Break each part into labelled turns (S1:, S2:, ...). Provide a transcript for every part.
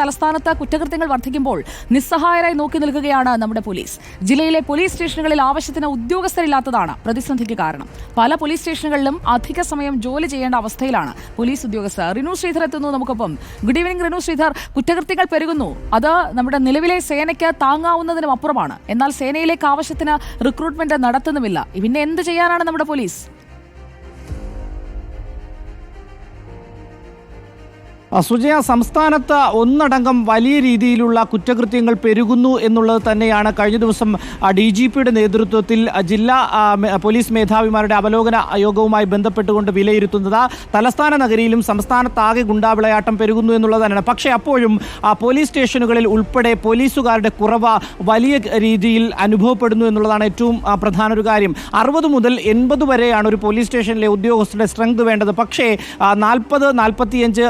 S1: തലസ്ഥാനത്ത് കുറ്റകൃത്യങ്ങൾ വർദ്ധിക്കുമ്പോൾ നിസ്സഹായരായി നോക്കി നിൽക്കുകയാണ് നമ്മുടെ പോലീസ്. ജില്ലയിലെ പോലീസ് സ്റ്റേഷനുകളിൽ ആവശ്യത്തിന് ഉദ്യോഗസ്ഥരില്ലാത്തതാണ് പ്രതിസന്ധിക്ക് കാരണം. പല പോലീസ് സ്റ്റേഷനുകളിലും അധിക സമയം ജോലി ചെയ്യേണ്ട അവസ്ഥയിലാണ് പോലീസ് ഉദ്യോഗസ്ഥർ. റിനു ശ്രീധർ എത്തുന്നു നമുക്കൊപ്പം. Good evening Rinu Sreedhar. കുറ്റകൃത്യങ്ങൾ പെരുകുന്നു. അത് നമ്മുടെ നിലവിലെ സേനയ്ക്ക് താങ്ങാവുന്നതിനും അപ്പുറമാണ്. എന്നാൽ സേനയിലേക്ക് ആവശ്യത്തിന് റിക്രൂട്ട്മെന്റ് നടത്തുന്നുമില്ല. പിന്നെ എന്ത് ചെയ്യാനാണ് നമ്മുടെ പോലീസ്?
S2: സുജയ സംസ്ഥാനത്ത് ഒന്നടങ്കം വലിയ രീതിയിലുള്ള കുറ്റകൃത്യങ്ങൾ പെരുകുന്നു എന്നുള്ളത് തന്നെയാണ് കഴിഞ്ഞ ദിവസം ഡി ജി പിയുടെ നേതൃത്വത്തിൽ ജില്ലാ പോലീസ് മേധാവിമാരുടെ അവലോകന യോഗവുമായി ബന്ധപ്പെട്ടുകൊണ്ട് വിലയിരുത്തുന്നത്. തലസ്ഥാന നഗരിയിലും സംസ്ഥാനത്താകെ ഗുണ്ടാവിളയാട്ടം പെരുകുന്നു എന്നുള്ളത് തന്നെയാണ്. പക്ഷേ അപ്പോഴും പോലീസ് സ്റ്റേഷനുകളിൽ ഉൾപ്പെടെ പോലീസുകാരുടെ കുറവ് വലിയ രീതിയിൽ അനുഭവപ്പെടുന്നു എന്നുള്ളതാണ് ഏറ്റവും പ്രധാന ഒരു കാര്യം. അറുപത് മുതൽ എൺപത് വരെയാണ് ഒരു പോലീസ് സ്റ്റേഷനിലെ ഉദ്യോഗസ്ഥരുടെ സ്ട്രെങ്ത് വേണ്ടത്. പക്ഷേ നാൽപ്പത് നാൽപ്പത്തിയഞ്ച്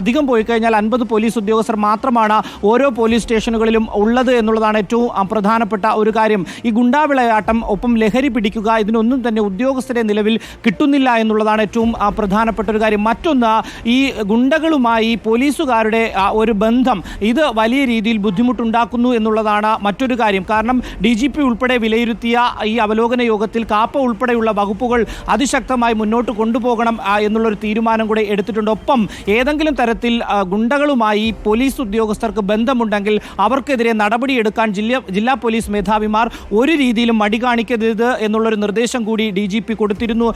S2: അധികം പോയി കഴിഞ്ഞാൽ അൻപത് പോലീസ് ഉദ്യോഗസ്ഥർ മാത്രമാണ് ഓരോ പോലീസ് സ്റ്റേഷനുകളിലും ഉള്ളത് എന്നുള്ളതാണ് ഏറ്റവും പ്രധാനപ്പെട്ട ഒരു കാര്യം. ഈ ഗുണ്ടാവിളയാട്ടം ഒപ്പം ലഹരി പിടിക്കുക ഇതിനൊന്നും തന്നെ ഉദ്യോഗസ്ഥരെ നിലവിൽ കിട്ടുന്നില്ല എന്നുള്ളതാണ് ഏറ്റവും പ്രധാനപ്പെട്ട ഒരു കാര്യം. മറ്റൊന്ന് ഈ ഗുണ്ടകളുമായി പോലീസുകാരുടെ ഒരു ബന്ധം ഇത് വലിയ രീതിയിൽ ബുദ്ധിമുട്ടുണ്ടാക്കുന്നു എന്നുള്ളതാണ് മറ്റൊരു കാര്യം. കാരണം ഡി ജി പി ഉൾപ്പെടെ വിലയിരുത്തിയ ഈ അവലോകന യോഗത്തിൽ കാപ്പ ഉൾപ്പെടെയുള്ള വകുപ്പുകൾ അതിശക്തമായി മുന്നോട്ട് കൊണ്ടുപോകണം എന്നുള്ളൊരു തീരുമാനം കൂടെ എടുത്തിട്ടുണ്ട്. ഒപ്പം ഏതെങ്കിലും തരത്തിൽ ഗുണ്ടകളുമായി പോലീസ് ഉദ്യോഗസ്ഥർക്ക് ബന്ധമുണ്ടെങ്കിൽ അവർക്കെതിരെ നടപടിയെടുക്കാൻ ജില്ലാ ജില്ലാ പോലീസ് മേധാവിമാർ ഒരു രീതിയിലും മടി കാണിക്കരുത് എന്നുള്ളൊരു നിർദ്ദേശം കൂടി ഡി ജി പി കൊടുത്തിരുന്നു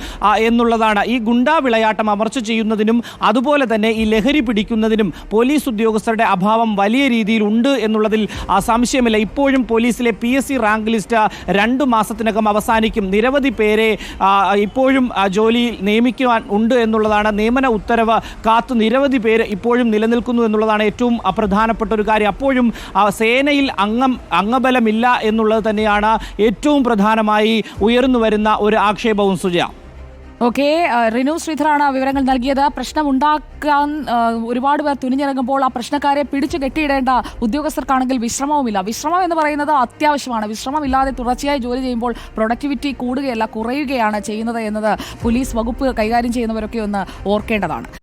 S2: എന്നുള്ളതാണ്. ഈ ഗുണ്ടാ വിളയാട്ടം അമർച്ച ചെയ്യുന്നതിനും അതുപോലെ തന്നെ ഈ ലഹരി പിടിക്കുന്നതിനും പോലീസ് ഉദ്യോഗസ്ഥരുടെ അഭാവം വലിയ രീതിയിൽ ഉണ്ട് എന്നുള്ളതിൽ സംശയമില്ല. ഇപ്പോഴും പോലീസിലെ P S C rank list രണ്ട് മാസത്തിനകം അവസാനിക്കും. നിരവധി പേരെ ഇപ്പോഴും ജോലിയിൽ നിയമിക്കുവാൻ ഉണ്ട് എന്നുള്ളതാണ് നിയമന ഉത്തരവ്. കാത്തു നിരവധി പേര് ഇപ്പോഴും നിലനിൽക്കുന്നു എന്നുള്ളതാണ് ഏറ്റവും അപ്രധാനപ്പെട്ട പ്രധാനപ്പെട്ട ഒരു കാര്യം. അപ്പോഴും സേനയിൽ അംഗം അംഗബലമില്ല എന്നുള്ളത് തന്നെയാണ് ഏറ്റവും പ്രധാനമായി ഉയർന്നു വരുന്ന ഒരു ആക്ഷേപവും സുജ
S1: ഓക്കെ റിനു ശ്രീധറാണ് വിവരങ്ങൾ നൽകിയത്. പ്രശ്നം ഉണ്ടാക്കാൻ ഒരുപാട് പേർ തുനിഞ്ഞിറങ്ങുമ്പോൾ ആ പ്രശ്നക്കാരെ പിടിച്ചു കെട്ടിയിടേണ്ട ഉദ്യോഗസ്ഥർക്കാണെങ്കിൽ വിശ്രമവുമില്ല. വിശ്രമം എന്ന് പറയുന്നത് അത്യാവശ്യമാണ്. വിശ്രമമില്ലാതെ തുടർച്ചയായി ജോലി ചെയ്യുമ്പോൾ പ്രൊഡക്ടിവിറ്റി കൂടുകയല്ല കുറയുകയാണ് ചെയ്യുന്നത് എന്നത് പോലീസ് വകുപ്പ് കൈകാര്യം ചെയ്യുന്നവരൊക്കെ ഒന്ന് ഓർക്കേണ്ടതാണ്.